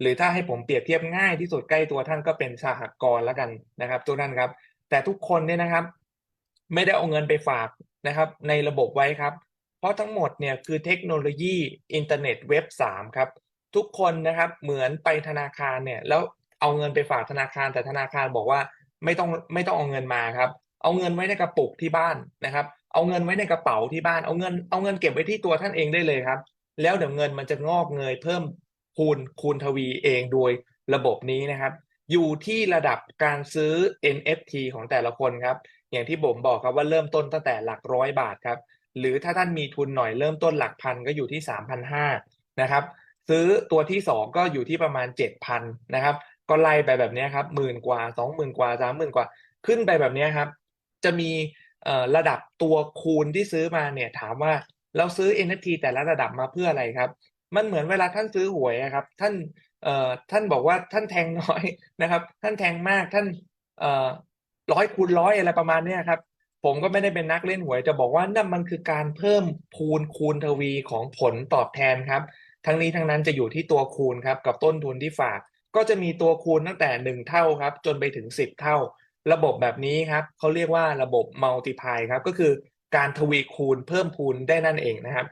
หรือถ้าให้ผมเปรียบเทียบง่ายที่สุดใกล้ตัวท่านก็เป็นสหกรณ์แล้วกันนะครับทุกท่านครับ แต่ทุกคนเนี่ยนะครับ ไม่ได้เอาเงินไปฝากนะครับ ในระบบไว้ครับ เพราะทั้งหมดเนี่ยคือเทคโนโลยีอินเทอร์เน็ตเว็บสามครับทุกคนนะครับเหมือนไปธนาคารเนี่ยแล้วเอาเงินไปฝากธนาคารแต่ธนาคารบอกว่าไม่ต้องไม่ต้องเอาเงินมาครับ เอาเงินไว้ในกระปุกที่บ้านนะครับ เอาเงินไว้ในกระเป๋าที่บ้านเอาเงินเอาเงินเก็บไว้ที่ตัวท่านเองได้เลยครับ แล้วเดี๋ยวเงินมันจะงอกเงยเพิ่ม คูณคูณทวีเองโดยระบบนี้นะครับ อยู่ที่ระดับการซื้อ NFT ของแต่ละคนครับ อย่างที่ผมบอกครับว่าเริ่มต้นตั้งแต่หลักร้อยบาทครับ หรือถ้าท่านมีทุนหน่อยเริ่มต้นหลักพันก็อยู่ที่สามพันห้านะครับ ซื้อตัวที่สองก็อยู่ที่ประมาณเจ็ดพันนะครับ ก็ไล่ไปแบบนี้ครับหมื่นกว่าสองหมื่นกว่าสามหมื่นกว่า ขึ้นไปแบบนี้ครับ จะมีระดับตัวคูณที่ซื้อมาเนี่ยถามว่าเราซื้อ NFT แต่ละระดับมาเพื่ออะไรครับ มันเหมือนเวลาท่านซื้อหวยนะครับ ท่านเอ่อท่านบอกว่าท่านแทงน้อยนะครับ ท่านแทงมากท่านเอ่อร้อยคูณร้อยอะไรประมาณเนี้ยครับ ผมก็ไม่ได้เป็นนักเล่นหวย จะบอกว่านั่นมันคือการเพิ่มพูนคูณทวีของผลตอบแทนครับ ทั้งนี้ทั้งนั้นจะอยู่ที่ตัวคูณครับ กับต้นทุนที่ฝาก ก็จะมีตัวคูณตั้งแต่หนึ่งเท่าครับ จนไปถึงสิบเท่า ระบบแบบนี้ครับเขาเรียกว่าระบบ multiply ครับ ก็คือการทวีคูณเพิ่มพูนได้นั่นเองนะครับ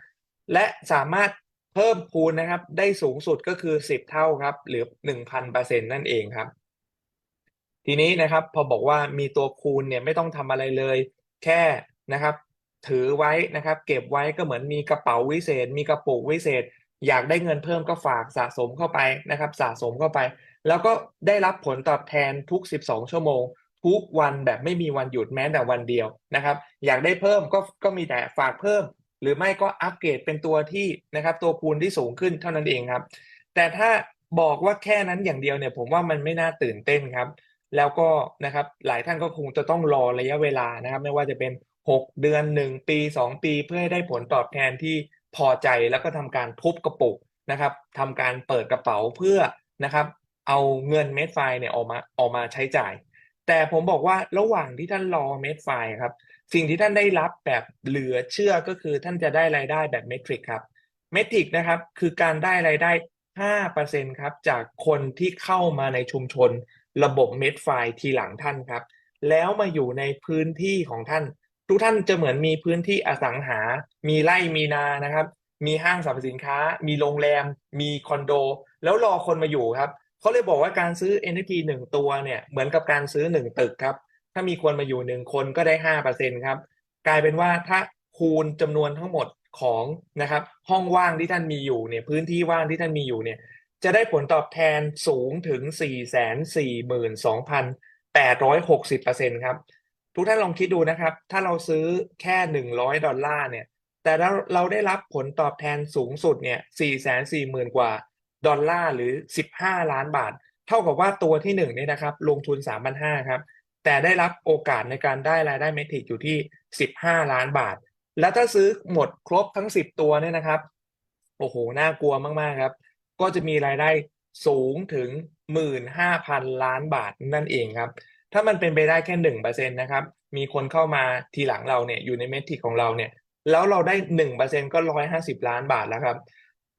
และสามารถ เพิ่มพูนนะครับ ได้สูงสุดก็คือสิบเท่าครับ หรือหนึ่งพันเปอร์เซ็นต์นั่นเองครับ ทีนี้นะครับ พอบอกว่ามีตัวคูณเนี่ยไม่ต้องทำอะไรเลย แค่นะครับ ถือไว้นะครับ เก็บไว้ก็เหมือนมีกระเป๋าวิเศษ มีกระปุกวิเศษ อยากได้เงินเพิ่มก็ฝากสะสมเข้าไปนะครับ สะสมเข้าไป แล้วก็ได้รับผลตอบแทนทุก 12 ชั่วโมงทุกวันแบบไม่มีวันหยุดแม้แต่วันเดียวนะครับ อยากได้เพิ่มก็ก็มีแต่ฝากเพิ่ม หรือไม่ก็อัปเกรดเป็นตัวที่นะครับ ตัวคูณที่สูงขึ้นเท่านั้นเองครับ แต่ถ้าบอกว่าแค่นั้นอย่างเดียวเนี่ย ผมว่ามันไม่น่าตื่นเต้นครับ แล้วก็นะครับหลายท่านก็คงจะต้องรอระยะเวลานะครับ ไม่ว่าจะเป็น 6 เดือน 1 ปี 2 ปี เพื่อให้ได้ผลตอบแทนที่พอใจแล้วก็ทำการทุบกระปุกนะครับทำการเปิดกระเป๋าเพื่อนะครับเอาเงินเม็ดไฟเนี่ยออกมาออกมาใช้จ่าย แต่ผมบอกว่าระหว่างที่ท่านรอเม็ดไฟครับ สิ่งที่ท่านได้รับแบบเหลือเชื่อก็คือท่านจะได้รายได้แบบเมทริกครับเมทริกนะครับคือการได้รายได้ 5%ครับจากคนที่เข้ามาในชุมชน ระบบเม็ดไฟทีหลังท่านครับ แล้วมาอยู่ในพื้นที่ของท่าน ทุกท่านจะเหมือนมีพื้นที่อสังหา มีไร่มีนานะครับ มีห้างสรรพสินค้า มีโรงแรม มีคอนโด แล้วรอคนมาอยู่ครับเขาเลยบอกว่าการซื้อ NFT หนึ่งตัวเนี่ยเหมือนกับการซื้อหนึ่งตึกครับ ถ้ามีคนมาอยู่หนึ่งคนก็ได้ห้าเปอร์เซ็นครับ กลายเป็นว่าถ้าคูณจำนวนทั้งหมดของนะครับ ห้องว่างที่ท่านมีอยู่เนี่ยพื้นที่ว่างที่ท่านมีอยู่เนี่ย จะได้ผลตอบแทนสูงถึง4 4 2 8 6 0ครับ ทุกท่านลองคิดดูนะครับ ถ้าเราซื้อแค่ 100 ดอลลาร์เนี่ย แต่เราเราได้รับผลตอบแทนสูงสุดเนี่ย440,000 กว่าดอลลาร์หรือ 15 ล้านบาท เท่ากับว่าตัวที่1เนี่ยนะครับ ลงทุน 3,500ครับ แต่ได้รับโอกาสในการได้รายได้เมทริกอยู่ที่ 15 ล้านบาท แล้วถ้าซื้อหมดครบทั้ง 10 ตัวเนี่ยนะครับ โอ้โห น่ากลัวมาก ๆ ครับ ก็จะมีรายได้สูงถึง 15,000 ล้านบาทนั่นเองครับ ถ้ามันเป็นไปได้แค่หนึ่งเปอร์เซ็นนะครับ มีคนเข้ามาทีหลังเราเนี่ยอยู่ในเมทริกของเราเนี่ย แล้วเราได้หนึ่งเปอร์เซ็นก็ร้อยห้าสิบล้านบาทแล้วครับ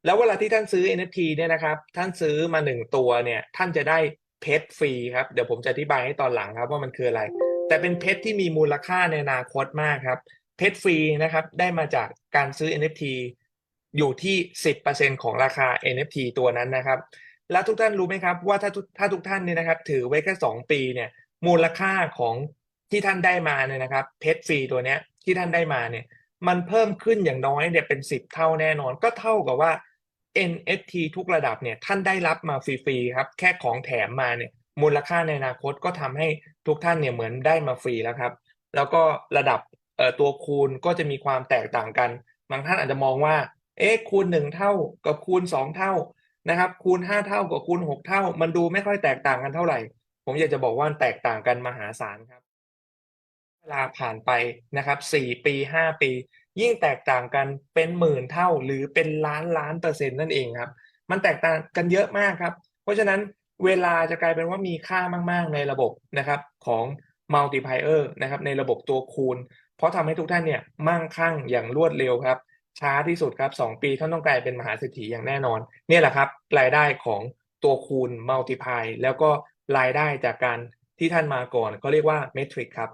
แล้วเวลาที่ท่านซื้อ NFT เนี่ยนะครับ ท่านซื้อมาหนึ่งตัวเนี่ย ท่านจะได้ เพชรฟรีครับ เดี๋ยวผมจะอธิบายให้ตอนหลังครับว่ามันคืออะไร แต่เป็นเพชรที่มีมูลค่าในอนาคตมากครับ เพชรฟรีนะครับ ได้มาจากการซื้อ NFT อยู่ที่ 10%ของราคา NFT ตัวนั้นนะครับ แล้วทุกท่านรู้ไหมครับ ว่าถ้าถ้าทุกท่านเนี่ยนะครับ ถือไว้แค่2ปีเนี่ย มูลค่าของที่ท่านได้มาเนี่ยนะครับ เพชรฟรีตัวเนี้ยที่ท่านได้มาเนี่ย มันเพิ่มขึ้นอย่างน้อยเนี่ยเป็น 10 เท่าแน่นอน ก็เท่ากับว่า NFT ทุกระดับเนี่ยท่านได้รับมาฟรีๆครับแค่ของแถมมาเนี่ยมูลค่าในอนาคตก็ทำให้ทุกท่านเนี่ยเหมือนได้มาฟรีแล้วครับ แล้วก็ระดับเอ่อตัวคูณก็จะมีความแตกต่างกัน บางท่านอาจจะมองว่า เอ๊ะคูณหนึ่งเท่ากับคูณสองเท่านะครับ คูณห้าเท่ากับคูณหกเท่า มันดูไม่ค่อยแตกต่างกันเท่าไหร่ ผมอยากจะบอกว่าแตกต่างกันมหาศาลครับ ลาผ่านไปนะครับสี่ปีห้าปี ยิ่งแตกต่างกันเป็นหมื่นเท่าหรือเป็นล้านล้านเปอร์เซ็นต์นั่นเองครับ มันแตกต่างกันเยอะมากครับ เพราะฉะนั้นเวลาจะกลายเป็นว่ามีค่ามาก ๆ ในระบบนะครับของ multiplier นะครับในระบบตัวคูณ เพราะทำให้ทุกท่านเนี่ยมั่งคั่งอย่างรวดเร็วครับ ช้าที่สุดครับ 2 ปีท่านต้องกลายเป็นมหาเศรษฐีอย่างแน่นอนเนี่ยแหละครับรายได้ของตัวคูณ multiply แล้วก็รายได้จากการที่ท่านมาก่อนเขาเรียกว่า metric ครับ